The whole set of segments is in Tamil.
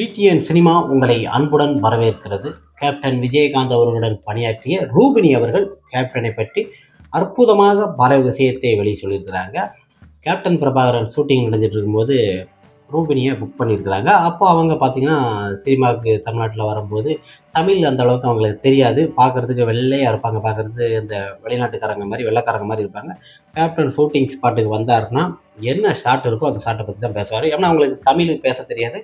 பிடிஎன் சினிமா உங்களை அன்புடன் வரவேற்கிறது. கேப்டன் விஜயகாந்த் அவர்களுடன் பணியாற்றிய ரூபினி அவர்கள் கேப்டனை பற்றி அற்புதமாக பல விஷயத்தை வெளியே சொல்லியிருக்கிறாங்க கேப்டன் பிரபாகரன் ஷூட்டிங் நடந்துட்டு இருக்கும்போது ரூபினியை புக் பண்ணியிருக்கிறாங்க. அப்போ அவங்க பார்த்தீங்கன்னா சினிமாவுக்கு தமிழ்நாட்டில் வரும்போது தமிழ் அந்த அளவுக்கு அவங்களுக்கு தெரியாது. பார்க்குறதுக்கு வெள்ளையாக இருப்பாங்க. பார்க்குறது இந்த வெளிநாட்டுக்காரங்க மாதிரி வெள்ளைக்காரங்க மாதிரி இருப்பாங்க. கேப்டன் ஷூட்டிங் ஸ்பாட்டுக்கு வந்தாருன்னா என்ன ஷாட் இருக்கோ அந்த ஷாட்டை பற்றி தான் பேசுவார். ஏன்னா அவங்களுக்கு தமிழ் பேச தெரியாது.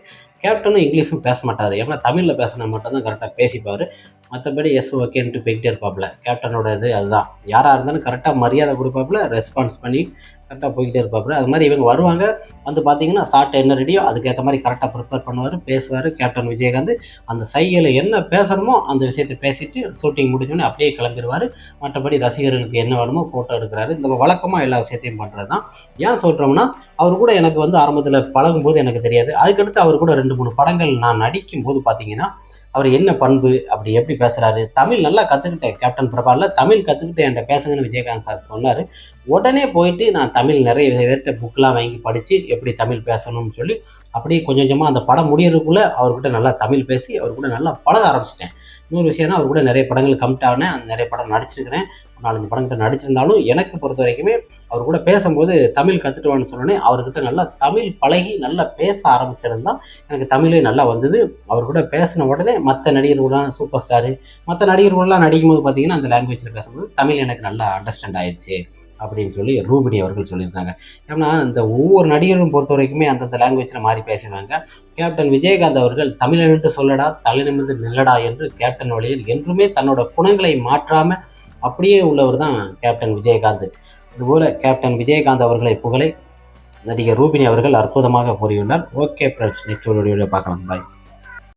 கேப்டனும் இங்கிலீஷும் பேச மாட்டார். ஏன்னா தமிழில் பேசினா மட்டும்தான் கரெக்டாக பேசிப்பார். மற்றபடி எஸ் ஓகேன்ட்டு போய்கிட்டே இருப்பாப்புல கேப்டனோட இது அதுதான். யாராக இருந்தாலும் கரெக்டாக மரியாதை கொடுப்பாப்புல ரெஸ்பான்ஸ் பண்ணி கரெக்டாக போய்கிட்டே இருப்பாப்புல அது மாதிரி இவங்க வருவாங்க. வந்து பார்த்தீங்கன்னா ஷார்ட் என்ன ரெடியோ அதுக்கேற்ற மாதிரி கரெக்டாக ப்ரிப்பேர் பண்ணுவார் பேசுவார் கேப்டன் விஜயகாந்த். அந்த சைகையில் என்ன பேசணுமோ அந்த விஷயத்தை பேசிட்டு ஷூட்டிங் முடிஞ்சோடனே அப்படியே கிளம்பிடுவார் மற்றபடி ரசிகர்களுக்கு என்ன வேணுமோ ஃபோட்டோ எடுக்கிறாரு. இந்த வழக்கமாக எல்லா விஷயத்தையும் பண்ணுறது தான் ஏன் சொல்கிறோம்னா அவர் கூட எனக்கு வந்து ஆரம்பத்தில் பழகும்போது எனக்கு தெரியாது. அதுக்கடுத்து அவர் கூட ரெண்டு மூணு படங்கள் நான் நடிக்கும் போது பார்த்தீங்கன்னா அவர் என்ன பண்பு? அப்படி எப்படி பேசுகிறாரு தமிழ் நல்லா கற்றுக்கிட்டேன் கேப்டன் பிரபால தமிழ் கற்றுக்கிட்டேன் என்கிட்ட பேசுங்கன்னு விஜயகாந்த் சார் சொன்னார். உடனே போயிட்டு நான் தமிழ் நிறைய பேர்கிட்ட புக்கெலாம் வாங்கி படித்து எப்படி தமிழ் பேசணும்னு சொல்லி அப்படியே கொஞ்சம் கொஞ்சமாக அந்த படம் முடியறதுக்குள்ளே அவர்கிட்ட நல்லா தமிழ் பேசி அவர் கூட நல்லா பழக ஆரம்பிச்சிட்டேன். இன்னொரு விஷயம்னா அவர் கூட நிறைய படங்கள் கம்மிட் ஆனேன் அந்த நிறைய படம் நடிச்சிருக்கிறேன். நாலஞ்சு படங்கிட்ட நடிச்சிருந்தாலும் எனக்கு பொறுத்த வரைக்குமே அவர் கூட பேசும்போது தமிழ் கற்றுட்டுவான்னு சொன்னோன்னே அவர்கிட்ட நல்லா தமிழ் பழகி நல்லா பேச ஆரம்பிச்சிருந்தா எனக்கு தமிழே நல்லா வந்தது. அவர் கூட பேசின உடனே மற்ற நடிகர்கள்லாம் சூப்பர் ஸ்டாரு மற்ற நடிகர்கள்லாம் நடிக்கும்போது பார்த்தீங்கன்னா அந்த லாங்குவேஜில் பேசும்போது தமிழ் எனக்கு நல்லா அண்டர்ஸ்டாண்ட் ஆயிடுச்சு அப்படின்னு சொல்லி ரூபினி அவர்கள் சொல்லியிருந்தாங்க. ஏன்னா இந்த ஒவ்வொரு நடிகரும் பொறுத்த வரைக்குமே அந்தந்த லாங்குவேஜில் மாறி பேசினாங்க கேப்டன் விஜயகாந்த் அவர்கள் தமிழனிட்டு சொல்லடா தலைநிமிர்ந்து நில்லடா என்று கேப்டன் வழியில் என்றுமே தன்னோட குணங்களை மாற்றாமல் அப்படியே உள்ளவர் தான் கேப்டன் விஜயகாந்த். இதுபோல் கேப்டன் விஜயகாந்த் அவர்களை புகழை நடிகர் ரூபினி அவர்கள் அற்புதமாக கூறியுள்ளார். ஓகே ஃப்ரெண்ட்ஸ் நெக்ஸ்ட் வீடியோவில் பார்க்கலாம். பாய்